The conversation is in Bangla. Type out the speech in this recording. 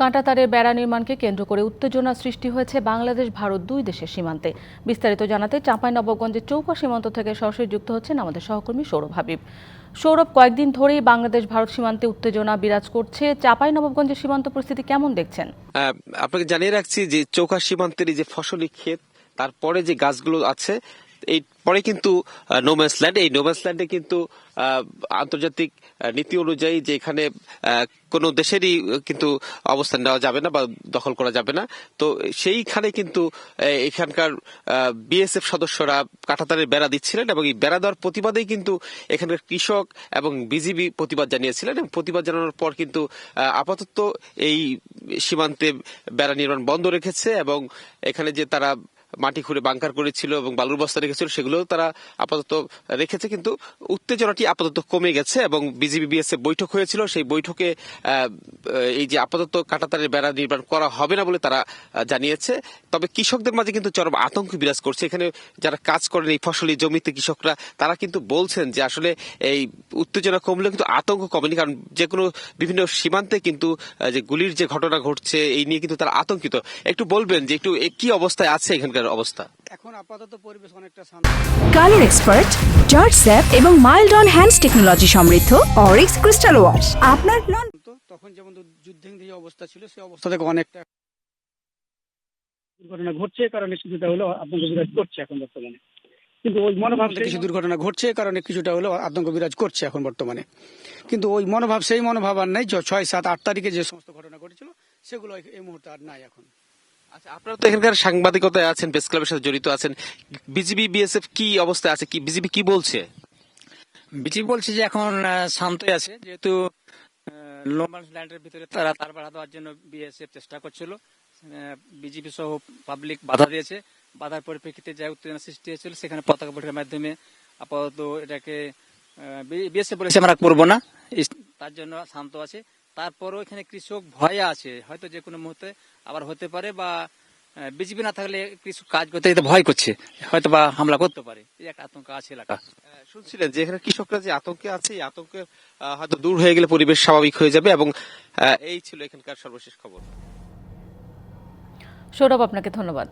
কাঁটাতারের বেড়া নির্মাণকে কেন্দ্র করে উত্তেজনা সৃষ্টি হয়েছে বাংলাদেশ, ভারত দুই দেশের সীমান্তে। বিস্তারিত জানাতে চাঁপাইনবাবগঞ্জের চৌপা সীমান্ত থেকে সরাসরি যুক্ত হচ্ছেন আমাদের সহকর্মী সৌরভ হাবিব। সৌরভ, কয়েকদিন ধরেই বাংলাদেশ, ভারত সীমান্তে উত্তেজনা বিরাজ করছে। চাঁপাইনবাবগঞ্জের সীমান্ত পরিস্থিতি কেমন দেখছেন? আপনাকে জানিয়ে রাখছি যে চৌকা সীমান্তের যে ফসলি ক্ষেত, তারপরে যে গাছগুলো আছে এই পরে কিন্তু নোম্যান্স ল্যান্ড এই নোম্যান্স ল্যান্ডে কিন্তু আন্তর্জাতিক নীতি অনুযায়ী যে এখানে কোনো দেশেরই কিন্তু অবস্থান নেওয়া যাবে না বা দখল করা যাবে না। তো সেইখানে কিন্তু এখানকার বিএসএফ সদস্যরা কাঁটাতারের বেড়া দিচ্ছিলেন এবং এই বেড়া দেওয়ার প্রতিবাদেই কিন্তু এখানকার কৃষক এবং বিজিবি প্রতিবাদ জানিয়েছিলেন এবং প্রতিবাদ জানানোর পর কিন্তু আপাতত এই সীমান্তে বেড়া নির্মাণ বন্ধ রেখেছে এবং এখানে যে তারা মাটি খুঁড়ে বাংকার করেছিল এবং বালুর বস্তা রেখেছিল, সেগুলো তারা আপাতত রেখেছে, কিন্তু উত্তেজনাটি আপাতত কমে গেছে এবং বিজিবি বিএসএফ বৈঠক হয়েছিল। সেই বৈঠকে এই যে আপাতত কাটাতারের বেড়া নির্মাণ করা হবে না বলে তারা জানিয়েছে। তবে কৃষকদের মাঝে কিন্তু চরম আতঙ্ক বিরাজ করছে। এখানে যারা কাজ করেন এই ফসলি জমিতে কৃষকরা, তারা কিন্তু বলছেন যে আসলে এই উত্তেজনা কমলে কিন্তু আতঙ্ক কমেনি, কারণ যে কোনো বিভিন্ন সীমান্তে কিন্তু যে গুলির যে ঘটনা ঘটছে, এই নিয়ে কিন্তু তারা আতঙ্কিত। একটু বলবেন যে একটু কি অবস্থায় আছে এখানকার অবস্থা। এখন আপাতত পরিবেশ অনেকটা শান্ত। কালার এক্সপার্ট জর্জ স্যাপ এবং মাইল্ড অন হ্যান্ডস টেকনোলজি সমৃদ্ধ অরিক্স ক্রিস্টাল ওয়াশ। আপনার নন তখন যেমন যুদ্ধের যে অবস্থা ছিল সেই অবস্থা থেকে অনেকটা দুর্ঘটনা ঘটছে কারণে কিছুটা আতঙ্ক বিরাজ করছে এখন বর্তমানে। কিন্তু ওই মনোভাব কিছু দুর্ঘটনা ঘটছে কারণে কিছুটা হলেও আতঙ্ক বিরাজ করছে এখন বর্তমানে। কিন্তু ওই মনোভাব সেই মনোভাব আর নাই ছয় সাত আট তারিখে যে সমস্ত ঘটনা ঘটেছিল সেগুলো এই মুহূর্তে আর নাই এখন। আচ্ছা আপনারা তো এখানকার সাংবাদিকতায় আছেন, প্রেস ক্লাবের সাথে জড়িত আছেন। বিজিবি বিএসএফ কি অবস্থায় আছে? কি বিজিবি কি বলছে? বিজেপি বলছে যে এখন শান্তই আছে, যেহেতু লোমান্স ল্যান্ডের ভিতরে তারা তার বাধা দেওয়ার জন্য বিএসএফ চেষ্টা করছিল। বিজেপি সহ পাবলিক বাধা দিয়েছে। বাধার পরিপ্রেক্ষিতে যা উত্তেজনা সৃষ্টি হয়েছিল, সেখানে পতাকা বৈঠকের মাধ্যমে আপাতত এটাকে বিএসএফ বলেছে আমরা করব না। তার জন্য শান্ত আছে। তারপরও এখানে কৃষক ভয়ে আছে। হয়তো যে কোনো মুহূর্তে আবার হতে পারে বা বিজেপি না থাকলে কৃষক কাজ করতে যেতে ভয় করছে। হয়তো বা হামলা করতে পারে। এই একটা আতঙ্ক আছে এলাকা আহ, শুনছিলেন যে এখানে কৃষকরা যে আতঙ্কে আছে এই আতঙ্কে হয়তো দূর হয়ে গেলে পরিবেশ স্বাভাবিক হয়ে যাবে এবং এই ছিল এখানকার সর্বশেষ খবর। সৌরভ আপনাকে ধন্যবাদ।